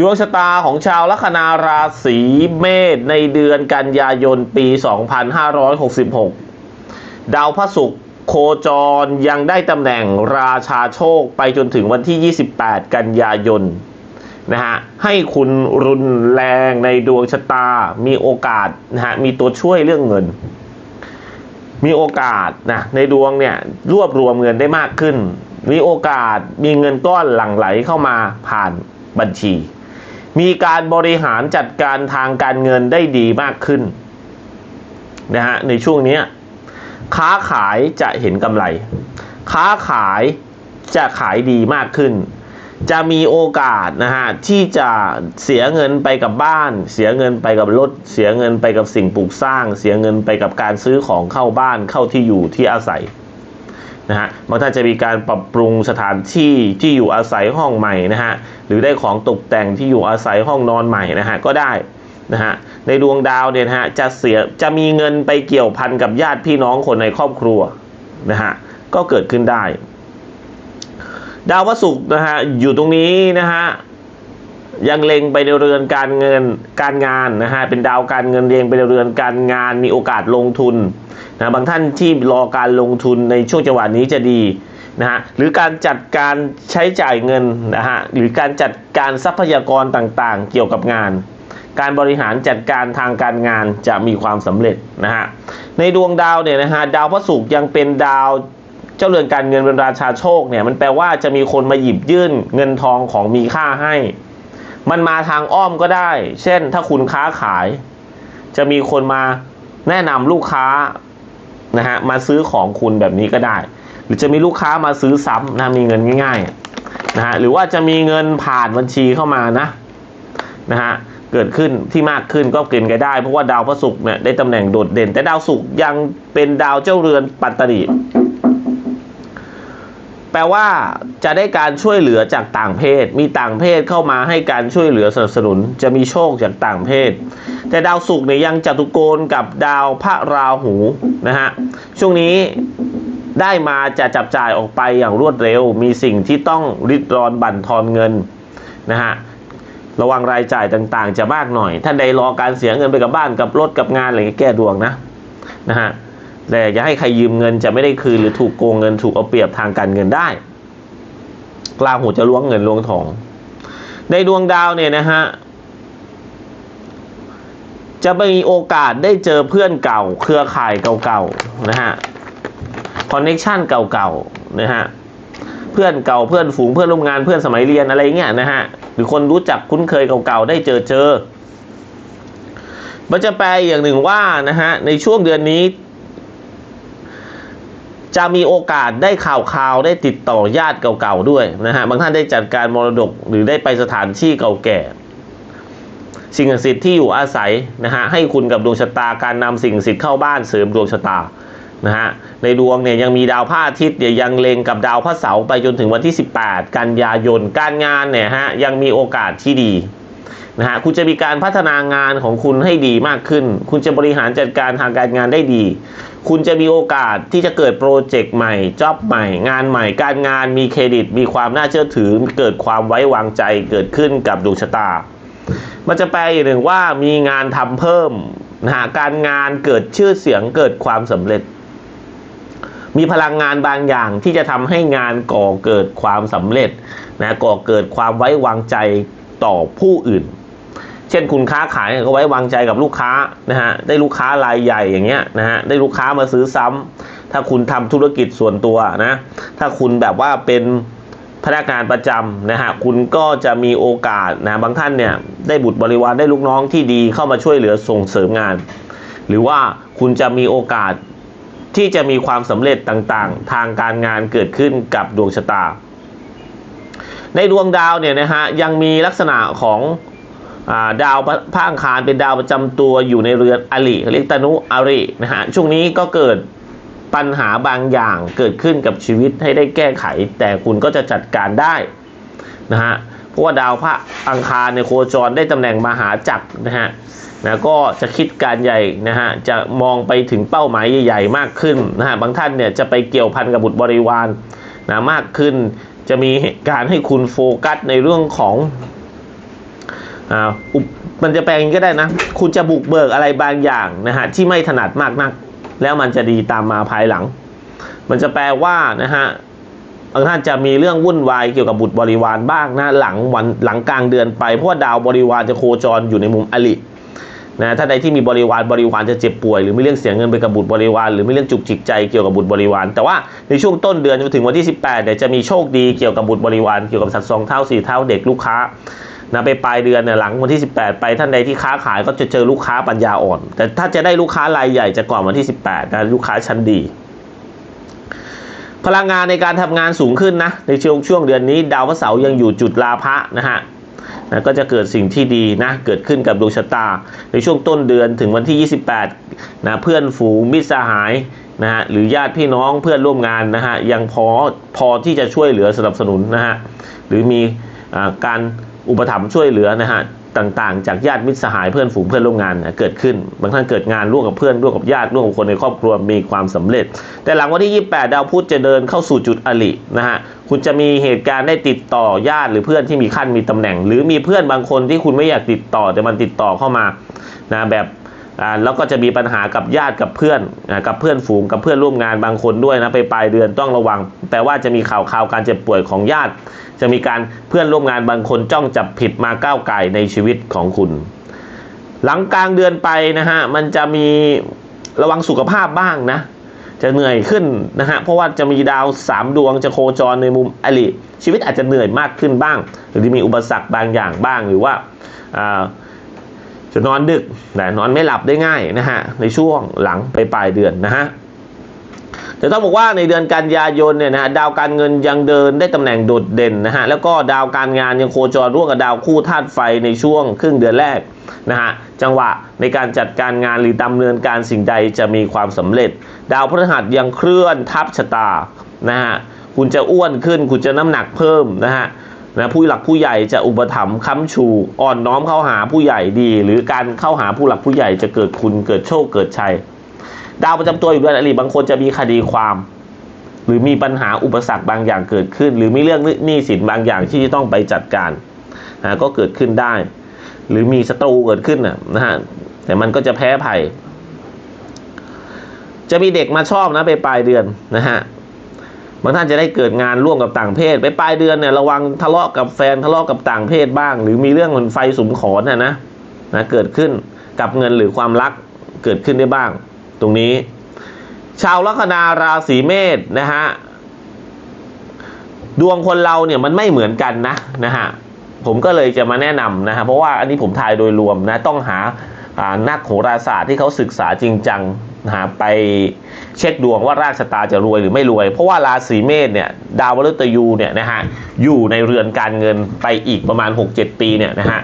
ดวงชะตาของชาวลัคนาราศีเมษในเดือนกันยายนปี 2566 ดาวพระศุกร์โคจรยังได้ตำแหน่งราชาโชคไปจนถึงวันที่ 28 กันยายนนะฮะให้คุณรุนแรงในดวงชะตามีโอกาสนะฮะมีตัวช่วยเรื่องเงิน มีโอกาสนะในดวงเนี่ยรวบรวมเงินได้มากขึ้น มีโอกาสมีเงินก้อนหลั่งไหลเข้ามาผ่านบัญชี มีการบริหารจัดการทางการเงินได้ดีมากขึ้นนะฮะในช่วงนี้ค้าขายจะเห็นกำไร ค้าขายจะขายดีมากขึ้น จะมีโอกาสนะฮะที่จะเสียเงินไปกับบ้าน เสียเงินไปกับรถ เสียเงินไปกับสิ่งปลูกสร้าง เสียเงินไปกับการซื้อของเข้าบ้านเข้าที่อยู่ที่อาศัยนะฮะบางท่านจะมีการปรับปรุงสถานที่ที่อยู่อาศัยห้องใหม่นะฮะ รือได้ของตกแต่งที่อยู่อาศัยห้องนอนใหม่นะฮะก็ได้นะฮะในดวงดาวเนี่ยนะฮะจะเสียจะมีเงินไปเกี่ยวพันกับญาติพี่น้องคนในครอบครัวนะฮะก็เกิดขึ้นได้ ดาวพระศุกร์นะฮะอยู่ตรงนี้นะฮะยังเล็งไปในเรือนการเงินการงานนะฮะเป็นดาวการเงินเล็งไปในเรือนการงานมีโอกาสลงทุนนะบางท่านที่รอการลงทุนในช่วงจังหวะนี้จะดี นะฮะหรือการจัดการใช้จ่ายเงินนะฮะหรือการจัดการทรัพยากรต่างๆ เกี่ยวกับงาน การบริหารจัดการทางการงานจะมีความสำเร็จนะฮะในดวงดาวเนี่ยนะฮะดาวพระศุกร์ยังเป็นดาวเจ้าเรือนการเงินเป็นราชาโชคเนี่ยมันแปลว่าจะมีคนมาหยิบยื่นเงินทองของมีค่าให้ มันมาทางอ้อมก็ได้ เช่นถ้าคุณค้าขาย จะมีคนมาแนะนำลูกค้านะฮะมาซื้อของคุณแบบนี้ก็ได้ หรือจะมีลูกค้ามาซื้อซ้ำนะมีเงินง่ายๆนะฮะหรือว่าจะมีเงินผ่านบัญชีเข้ามานะนะฮะเกิดขึ้นที่มากขึ้นก็เกินกันได้เพราะว่าดาวพระศุกร์เนี่ยได้ตำแหน่งโดดเด่น แต่ดาวศุกร์ยังเป็นดาวเจ้าเรือนปัตตนีแปลว่าจะได้การช่วยเหลือจากต่างเพศ มีต่างเพศเข้ามาให้การช่วยเหลือสนับสนุน จะมีโชคจากต่างเพศ แต่ดาวศุกร์เนี่ยยังจตุโกณกับดาวพระราหูนะฮะช่วงนี้ ได้มาจะจับจ่ายออกไปอย่างรวดเร็ว มีสิ่งที่ต้องริดรอนบั่นทอนเงินนะฮะระวังรายจ่ายต่างๆ จะมากหน่อยถ้านใดรอการเสียเงินไปกับบ้านกับรถกับงานอะไรนี้แก้ดวงนะนะฮะแต่อย่าให้ใครยืมเงินจะไม่ได้คืนหรือถูกโกงเงินถูกเอาเปรียบทางการเงินได้กลาหูจะล้วงเงินล้วงทอง ในดวงดาวเนี่ยนะฮะจะมีโอกาสได้เจอเพื่อนเก่า เครือข่ายเก่าๆนะฮะ คอนเน็ชันเก่าๆนะฮะเพื่อนเก่าเพื่อนฝูงเพื่อนร่วมงานเพื่อนสมัยเรียนอะไรเงี้ยนะฮะหรือคนรู้จักคุ้นเคยเก่าๆได้เจอเจอมันจะแปลอย่างหนึ่งว่านะฮะในช่วงเดือนนี้ จะมีโอกาสได้ข่าวข่าวได้ติดต่อญาติเก่าๆด้วยนะฮะบางท่านได้จัดการมรดกหรือได้ไปสถานที่เก่าแก่ สิ่งศักดิ์สิทธิ์ที่อยู่อาศัยนะฮะให้คุณกับดวงชะตาการนำสิ่งศักดิ์สิทธิ์เข้าบ้านเสริมดวงชะตา นะฮะในดวงเนี่ยยังมีดาวพระอาทิตย์เนี่ยยังเล็งกับดาวพระเสาร์ไปจนถึงวันที่ 18 กันยายนการงานเนี่ยฮะยังมีโอกาสที่ดีนะฮะคุณจะมีการพัฒนางานของคุณให้ดีมากขึ้น คุณจะบริหารจัดการทางการงานได้ดี คุณจะมีโอกาสที่จะเกิดโปรเจกต์ใหม่จ็อบใหม่ งานใหม่ การงานมีเครดิต มีความน่าเชื่อถือ เกิดความไว้วางใจเกิดขึ้นกับดวงชะตา มันจะแปลอย่างหนึ่งว่ามีงานทำเพิ่มนะฮะการงานเกิดชื่อเสียงเกิดความสำเร็จ มีพลังงานบางอย่างที่จะทำให้งานก่อเกิดความสำเร็จนะก่อเกิดความไว้วางใจต่อผู้อื่น เช่นคุณค้าขายก็ไว้วางใจกับลูกค้านะฮะได้ลูกค้ารายใหญ่อย่างเงี้ยนะฮะได้ลูกค้ามาซื้อซ้ำถ้าคุณทำธุรกิจส่วนตัวนะถ้าคุณแบบว่าเป็นพนักงานประจำนะฮะคุณก็จะมีโอกาสนะบางท่านเนี่ยได้บุตรบริวารได้ลูกน้องที่ดีเข้ามาช่วยเหลือส่งเสริมงาน หรือว่าคุณจะมีโอกาส ที่จะมีความสำเร็จต่างๆ ทางการงานเกิดขึ้นกับดวงชะตา ในดวงดาวเนี่ยนะฮะยังมีลักษณะของอาดาวพระอังคารเป็นดาวประจำตัวอยู่ในเรือนอริเรียกตนุอรินะฮะช่วงนี้ก็เกิดปัญหาบางอย่างเกิดขึ้นกับชีวิตให้ได้แก้ไข แต่คุณก็จะจัดการได้นะฮะเพราะว่าดาวพระอังคารในโคจรได้ตำแหน่งมหาจักรนะฮะ นะก็จะคิดการใหญ่นะฮะจะมองไปถึงเป้าหมายใหญ่ ๆ มากขึ้นนะฮะบางท่านเนี่ยจะไปเกี่ยวพันกับบุตรบริวารนะมากขึ้น จะมีการให้คุณโฟกัสในเรื่องของอ่าอุปมันจะแปลงก็ได้นะ คุณจะบุกเบิกอะไรบางอย่างนะฮะที่ไม่ถนัดมากนัก แล้วมันจะดีตามมาภายหลัง มันจะแปลว่านะฮะบางท่านจะมีเรื่องวุ่นวายเกี่ยวกับบุตรบริวารบ้างนะหลังวันหลังกลางเดือนไปเพราะว่าดาวบริวารจะโคจรอยู่ในมุมอลิ นะถ้าใดที่มีบริวารบริวารจะเจ็บป่วยหรือไม่เรื่องเสียเงินไปกับบุตรบริวารหรือไม่เรื่องจุกจิกใจเกี่ยวกับบุตรบริวารแต่ว่าในช่วงต้นเดือนจนถึงวันที่ 18เนี่ยจะมีโชคดีเกี่ยวกับบุตรบริวารเกี่ยวกับสัตว์สองเท่าสี่เท่าเด็กลูกค้านะไปปลายเดือนเนี่ยหลังวันที่ 18 ไปท่านใดที่ค้าขายก็จะเจอลูกค้าปัญญาอ่อน แต่ถ้าจะได้ลูกค้ารายใหญ่จะก่อนวันที่ 18นะลูกค้าชั้นดี พลังงานในการทำงานสูงขึ้นนะในช่วงช่วงเดือนนี้ ดาวพระเสาร์ยังอยู่จุดลาภะนะฮะ นะก็จะเกิดสิ่งที่ดีนะเกิดขึ้นกับดวงชะตา ในช่วงต้นเดือนถึงวันที่ 28นะเพื่อนฝูงมิตรสหายนะฮะหรือญาติพี่น้องเพื่อนร่วมงานนะฮะยังพอพอที่จะช่วยเหลือสนับสนุนนะฮะหรือมีอการอุปถัมภ์ช่วยเหลือนะฮะ ต่างๆ จากญาติมิตรสหายเพื่อนฝูงเพื่อนร่วมงานเกิดขึ้น บางท่านเกิดงานร่วมกับเพื่อนร่วมกับญาติร่วมกับคนในครอบครัวมีความสำเร็จ แต่หลังวันที่ 28 ดาวพุธจะเดินเข้าสู่จุดอลินะฮะคุณจะมีเหตุการณ์ได้ติดต่อญาติหรือเพื่อนที่มีขั้นมีตำแหน่ง หรือมีเพื่อนบางคนที่คุณไม่อยากติดต่อแต่มันติดต่อเข้ามานะแบบ แล้วก็จะมีปัญหากับญาติกับเพื่อนกับเพื่อนฝูงกับเพื่อนร่วมงานบางคนด้วยนะไปปลายเดือนต้องระวังแต่ว่าจะมีข่าวข่าวการเจ็บป่วยของญาติ จะมีการเพื่อนร่วมงานบางคนจ้องจับผิดมาก้าวไก่ในชีวิตของคุณ หลังกลางเดือนไปนะฮะมันจะมีระวังสุขภาพบ้างนะ จะเหนื่อยขึ้นนะฮะเพราะว่าจะมีดาวสามดวงจะโคจรในมุมอลิชีวิตอาจจะเหนื่อยมากขึ้นบ้าง หรือมีอุปสรรคบางอย่างบ้างหรือว่าอ่า จะนอนดึกแต่นอนไม่หลับได้ง่ายนะฮะในช่วงหลังไปปลายเดือนนะฮะแต่ต้องบอกว่าในเดือนกันยายนเนี่ยนะฮะดาวการเงินยังเดินได้ตำแหน่งโดดเด่นนะฮะแล้วก็ดาวการงานยังโคจรร่วมกับดาวคู่ธาตุไฟในช่วงครึ่งเดือนแรกนะฮะจังหวะในการจัดการงานหรือดำเนินการสิ่งใดจะมีความสำเร็จ ดาวพฤหัสยังเคลื่อนทับชะตานะฮะคุณจะอ้วนขึ้นคุณจะน้ำหนักเพิ่มนะฮะ นะผู้หลักผู้ใหญ่จะอุปถัมภ์ค้ำชู อ่อนน้อมเข้าหาผู้ใหญ่ดี หรือการเข้าหาผู้หลักผู้ใหญ่จะเกิดคุณเกิดโชคเกิดชัย ดาวประจำตัวอยู่เดือนอริบางคนจะมีคดีความ หรือมีปัญหาอุปสรรคบางอย่างเกิดขึ้น หรือมีเรื่องหนี้สินบางอย่างที่ต้องไปจัดการนะก็เกิดขึ้นได้ หรือมีศัตรูเกิดขึ้นนะนะฮะแต่มันก็จะแพ้ภัยจะมีเด็กมาชอบนะไปปลายเดือนนะฮะ บางท่านจะได้เกิดงานร่วมกับต่างเพศ ไปปลายเดือนเนี่ยระวังทะเลาะกับแฟนทะเลาะกับต่างเพศบ้าง หรือมีเรื่องเหมือนไฟสุมขอนนะนะนะเกิดขึ้นกับเงินหรือความรักเกิดขึ้นได้บ้าง ตรงนี้ ชาวลัคนาราศีเมษนะฮะดวงคนเราเนี่ยมันไม่เหมือนกันนะนะฮะผมก็เลยจะมาแนะนำนะฮะเพราะว่าอันนี้ผมทายโดยรวมนะต้องหาอ่านักโหราศาสตร์ที่เขาศึกษาจริงจัง นะฮะไปเช็คดวงว่ารากชะตาจะรวยหรือไม่รวย เพราะว่าราศีเมษเนี่ยดาวมฤตยูเนี่ยนะฮะอยู่ในเรือนการเงินไปอีกประมาณ 6-7 ปีเนี่ยนะฮะ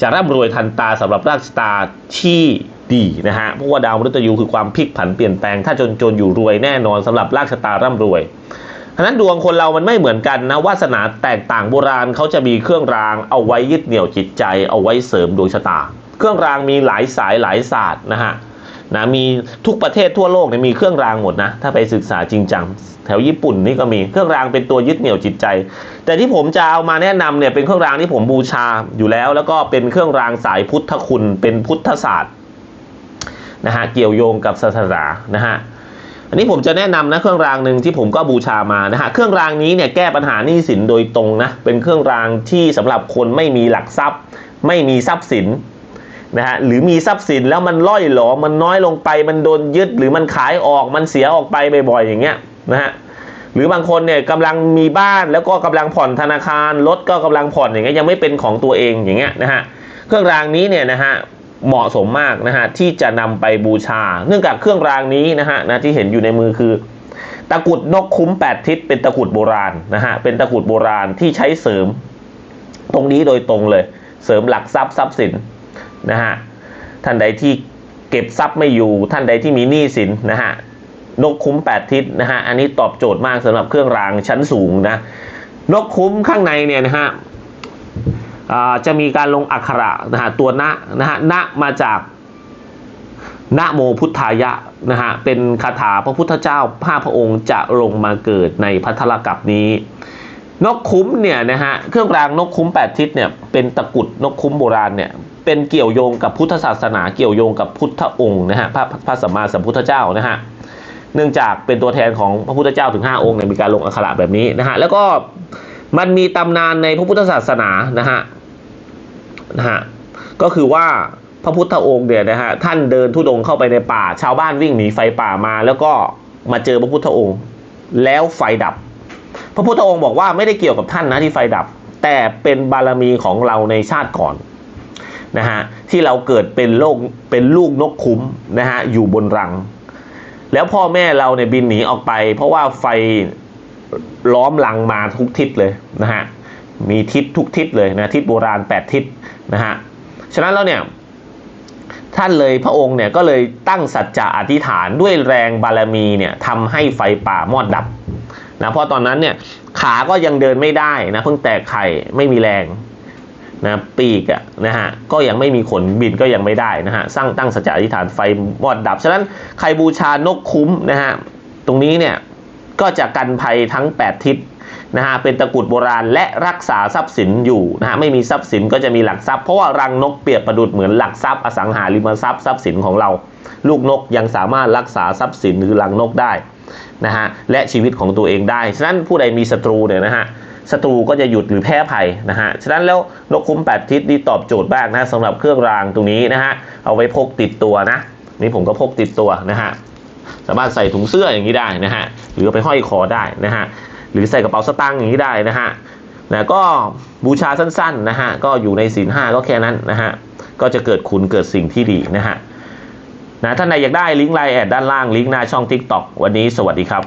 จะร่ำรวยทันตาสำหรับรากชะตาที่ดีนะฮะเพราะว่าดาวมฤตยูคือความพลิกผันเปลี่ยนแปลงถ้าจนจนอยู่รวยแน่นอนสำหรับรากชะตาร่ำรวยฉะนั้นดวงคนเรามันไม่เหมือนกันนะวาสนาแตกต่างโบราณเขาจะมีเครื่องรางเอาไว้ยึดเหนี่ยวจิตใจ เอาไว้เสริมดวงชะตา เครื่องรางมีหลายสายหลายศาสตร์นะฮะ นะมีทุกประเทศทั่วโลกเนี่ยมีเครื่องรางหมดนะ ถ้าไปศึกษาจริงจัง แถวญี่ปุ่นนี่ก็มีเครื่องรางเป็นตัวยึดเหนี่ยวจิตใจ แต่ที่ผมจะเอามาแนะนำเนี่ยเป็นเครื่องรางที่ผมบูชาอยู่แล้ว แล้วก็เป็นเครื่องรางสายพุทธคุณ เป็นพุทธศาสตร์นะฮะเกี่ยวโยงกับศาสนานะฮะอันนี้ผมจะแนะนำนะเครื่องรางหนึ่งที่ผมก็บูชามานะฮะเครื่องรางนี้เนี่ยแก้ปัญหาหนี้สินโดยตรงนะเป็นเครื่องรางที่สำหรับคนไม่มีหลักทรัพย์ ไม่มีทรัพย์สิน นะฮะหรือมีทรัพย์สินแล้วมันล่อยหลอมันน้อยลงไป มันโดนยึดหรือมันขายออกมันเสียออกไปบ่อยๆอย่างเงี้ยนะฮะหรือบางคนเนี่ยกำลังมีบ้านแล้วก็กำลังผ่อนธนาคารรถก็กำลังผ่อนอย่างเงี้ยยังไม่เป็นของตัวเองอย่างเงี้ยนะฮะเครื่องรางนี้เนี่ยนะฮะเหมาะสมมากนะฮะที่จะนำไปบูชา เนื่องจากเครื่องรางนี้นะฮะนะที่เห็นอยู่ในมือคือ ตะกุดนกคุ้มแปดทิศเป็นตะกุดโบราณนะฮะเป็นตะกุดโบราณที่ใช้เสริม ตรงนี้โดยตรงเลย เสริมหลักทรัพย์ทรัพย์สิน นะฮะท่านใดที่เก็บทรัพย์ไม่อยู่ ท่านใดที่มีหนี้สินนะฮะนกคุ้มแปดทิศนะฮะอันนี้ตอบโจทย์มากสำหรับเครื่องรางชั้นสูงนะนกคุ้มข้างในเนี่ยนะฮะอ่าจะมีการลงอักขระนะฮะตัวนะนะฮะนะมาจากนะโมพุทธายะนะฮะเป็นคาถาพระพุทธเจ้าห้าพระองค์จะลงมาเกิดในพัทธลกัปนี้ นกคุ้มเนี่ยนะฮะเครื่องรางนกคุ้มแปดทิศเนี่ยเป็นตะกุดนกคุ้มโบราณเนี่ย เป็นเกี่ยวโยงกับพุทธศาสนาเกี่ยวโยงกับพุทธองค์นะฮะพระพระสัมมาสัมพุทธเจ้านะฮะเนื่องจากเป็นตัวแทนของพระพุทธเจ้าถึง 5 องค์เนี่ยมีการลงอักขระแบบนี้นะฮะแล้วก็มันมีตำนานในพระพุทธศาสนานะฮะนะฮะก็คือว่าพระพุทธองค์เนี่ยนะฮะท่านเดินทุดงเข้าไปในป่า ชาวบ้านวิ่งหนีไฟป่ามา แล้วก็มาเจอพระพุทธองค์ แล้วไฟดับ พระพุทธองค์บอกว่าไม่ได้เกี่ยวกับท่านนะที่ไฟดับ แต่เป็นบารมีของเราในชาติก่อน นะฮะที่เราเกิดเป็นโลกเป็นลูกนกคุ้มนะฮะอยู่บนรัง แล้วพ่อแม่เราเนี่ยบินหนีออกไป เพราะว่าไฟล้อมรังมาทุกทิศเลยนะฮะมีทิศทุกทิศเลยนะทิศโบราณแปดทิศนะฮะฉะนั้นแล้วเนี่ยท่านเลยพระองค์เนี่ยก็เลยตั้งสัจจะอธิษฐานด้วยแรงบารมีเนี่ยทำให้ไฟป่ามอดดับนะเพราะตอนนั้นเนี่ยขาก็ยังเดินไม่ได้นะเพิ่งแตกไข่ไม่มีแรง นะปีกอะนะฮะก็ยังไม่มีขนบินก็ยังไม่ได้นะฮะสร้างตั้งสัจจะอธิษฐานไฟมอดดับ ฉะนั้นใครบูชานกคุ้มนะฮะตรงนี้เนี่ยก็จะกันภัยทั้ง 8 ทิศนะฮะเป็นตะกรุดโบราณและรักษาทรัพย์สินอยู่นะฮะไม่มีทรัพย์สินก็จะมีหลักทรัพย์เพราะว่ารังนกเปรียบประดุดเหมือนหลักทรัพย์อสังหาริมทรัพย์ทรัพย์สินของเรา ลูกนกยังสามารถรักษาทรัพย์สินหรือรังนกได้นะฮะและชีวิตของตัวเองได้ฉะนั้นผู้ใดมีศัตรูเนี่ยนะฮะ ศัตรูก็จะหยุดหรือแพ้ภัยนะฮะ ฉะนั้นแล้วนกคุ้มแปดทิศนี่ตอบโจทย์มากนะสำหรับเครื่องรางตรงนี้นะฮะ เอาไว้พกติดตัวนะ นี่ผมก็พกติดตัวนะฮะ สามารถใส่ถุงเสื้ออย่างนี้ได้นะฮะ หรือไปห้อยคอได้นะฮะ หรือใส่กระเป๋าสตางค์อย่างนี้ได้นะฮะนะก็บูชาสั้นๆนะฮะ ก็อยู่ในศีลห้าก็แค่นั้นนะฮะ ก็จะเกิดคุณเกิดสิ่งที่ดีนะฮะนะท่านใดอยากได้ลิงก์ไลน์แอดด้านล่างลิงก์หน้าช่อง TikTok วันนี้สวัสดีครับ